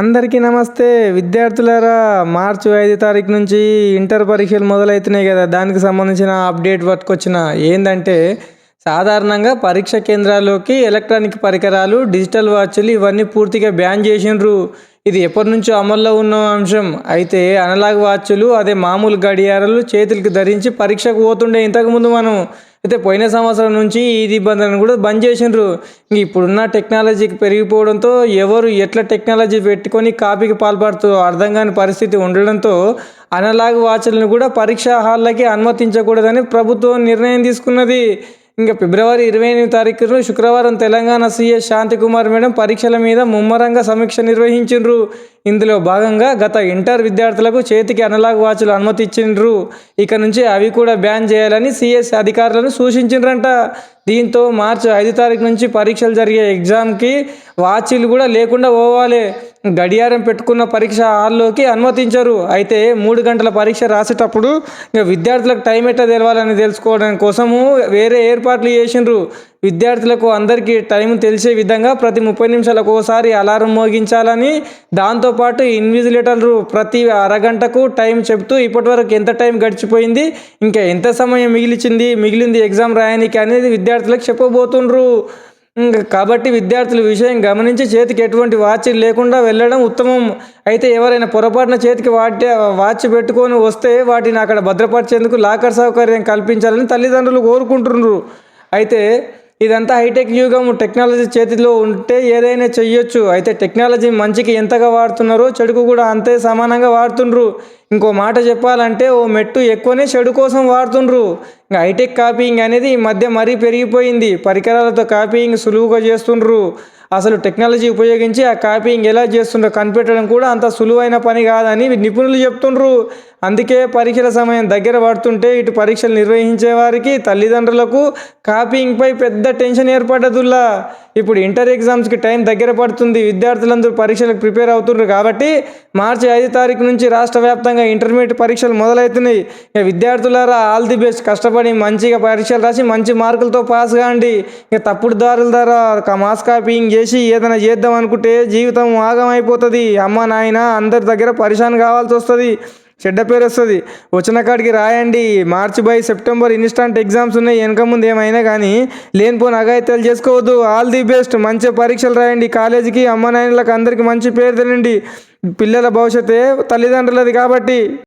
అందరికీ నమస్తే. విద్యార్థులారా మార్చి ఐదు తారీఖు నుంచి ఇంటర్ పరీక్షలు మొదలవుతున్నాయి కదా. దానికి సంబంధించిన అప్డేట్ పట్టుకొచ్చిన ఏంటంటే సాధారణంగా పరీక్ష కేంద్రాల్లోకి ఎలక్ట్రానిక్ పరికరాలు డిజిటల్ వాచ్లు ఇవన్నీ పూర్తిగా బ్యాన్ చేసిండ్రు. ఇది ఎప్పటి నుంచో అమల్లో ఉన్న అంశం. అయితే అనలాగ్ వాచ్లు అదే మామూలు గడియారాలు చేతులకి ధరించి పరీక్షకు పోతుండే ఇంతకుముందు మనం. అయితే పోయిన సంవత్సరం నుంచి ఈ నిబంధనను కూడా బంద్ చేసిండ్రు. ఇంక ఇప్పుడున్న టెక్నాలజీకి పెరిగిపోవడంతో ఎవరు ఎట్లా టెక్నాలజీ పెట్టుకొని కాపీకి పాల్పడుతూ అర్థం కాని పరిస్థితి ఉండడంతో అనలాగ్ వాచ్లను కూడా పరీక్షా హాళ్ళకి అనుమతించకూడదని ప్రభుత్వం నిర్ణయం తీసుకున్నది. ఇంకా ఫిబ్రవరి ఇరవై ఎనిమిది తారీఖున శుక్రవారం తెలంగాణ సీఎస్ శాంతికుమార్ మేడం పరీక్షల మీద ముమ్మరంగా సమీక్ష నిర్వహించిండ్రు. ఇందులో భాగంగా గత ఇంటర్ విద్యార్థులకు చేతికి అనలాగ్ వాచ్లు అనుమతి ఇచ్చిండ్రు ఇక నుంచి అవి కూడా బ్యాన్ చేయాలని సీఎస్ అధికారులను సూచించిండ్రంట. దీంతో మార్చి ఐదు తారీఖు నుంచి పరీక్షలు జరిగే ఎగ్జామ్కి వాచీలు కూడా లేకుండా పోవాలి. గడియారం పెట్టుకున్న పరీక్ష హాల్లోకి అనుమతించరు. అయితే మూడు గంటల పరీక్ష రాసేటప్పుడు ఇంకా విద్యార్థులకు టైం ఎట్లా తెలవాలని తెలుసుకోవడం కోసము వేరే ఏర్పాట్లు చేసిండ్రు. విద్యార్థులకు అందరికీ టైం తెలిసే విధంగా ప్రతి ముప్పై నిమిషాలకు ఒకసారి అలారం మోగించాలని దాంతోపాటు ఇన్విజిలేటర్లు ప్రతి అరగంటకు టైం చెప్తూ ఇప్పటివరకు ఎంత టైం గడిచిపోయింది ఇంకా ఎంత సమయం మిగిలిచింది మిగిలింది ఎగ్జామ్ రాయడానికి అనేది విద్యార్థులకు చెప్పబోతుండ్రు. కాబట్టి విద్యార్థులు విషయం గమనించి చేతికి ఎటువంటి వాచ్ లేకుండా వెళ్ళడం ఉత్తమం. అయితే ఎవరైనా పొరపాటున చేతికి వాటి వాచ్ పెట్టుకొని వస్తే వాటిని అక్కడ భద్రపరిచేందుకు లాకర్ సౌకర్యం కల్పించాలని తల్లిదండ్రులు కోరుకుంటున్నారు. అయితే ఇదంతా హైటెక్ యుగం టెక్నాలజీ చేతిలో ఉంటే ఏదైనా చెయ్యొచ్చు. అయితే టెక్నాలజీ మంచికి ఎంతగా వాడుతున్నారో చెడుకు కూడా అంతే సమానంగా వాడుతుండ్రు. ఇంకో మాట చెప్పాలంటే ఓ మెట్టు ఎక్కువనే చెడు కోసం వాడుతుండ్రు. ఇంకా హైటెక్ కాపీయింగ్ అనేది ఈ మధ్య మరీ పెరిగిపోయింది. పరికరాలతో కాపీయింగ్ సులువుగా చేస్తుండ్రు. అసలు టెక్నాలజీ ఉపయోగించి ఆ కాపీయింగ్ ఎలా చేస్తుండ్రో కనిపెట్టడం కూడా అంత సులువైన పని కాదని నిపుణులు చెప్తుండ్రు. అందుకే పరీక్షల సమయం దగ్గర పడుతుంటే ఇటు పరీక్షలు నిర్వహించే వారికి తల్లిదండ్రులకు కాపీయింగ్పై పెద్ద టెన్షన్ ఏర్పడ్డదుల్లా ఇప్పుడు ఇంటర్ ఎగ్జామ్స్కి టైం దగ్గర పడుతుంది. విద్యార్థులందరూ పరీక్షలకు ప్రిపేర్ అవుతున్నారు కాబట్టి మార్చి ఐదు తారీఖు నుంచి రాష్ట్ర వ్యాప్తంగా ఇంటర్మీడియట్ పరీక్షలు మొదలవుతున్నాయి. ఇక విద్యార్థులారా ఆల్ ది బెస్ట్. కష్టపడి మంచిగా పరీక్షలు రాసి మంచి మార్కులతో పాస్ కాండి. ఇక తప్పుడు దారుల ద్వారా మాస్ కాపీయింగ్ చేసి ఏదైనా చేద్దాం అనుకుంటే జీవితం ఆగమైపోతుంది. అమ్మ నాయన అందరి దగ్గర పరిశాన్ కావాల్సి వస్తుంది. చెడ్డ పేరు వస్తుంది. వచ్చిన కాడికి రాయండి. March by September instant exams ఉన్నాయి. వెనక ముందు ఏమైనా కానీ లేనిపోని అగాయితాలు చేసుకోవద్దు. All the best. మంచి పరీక్షలు రాయండి. కాలేజీకి అమ్మ నాయనలకు అందరికీ మంచి పేరు తెలియండి. పిల్లల భవిష్యత్తే తల్లిదండ్రులది కాబట్టి.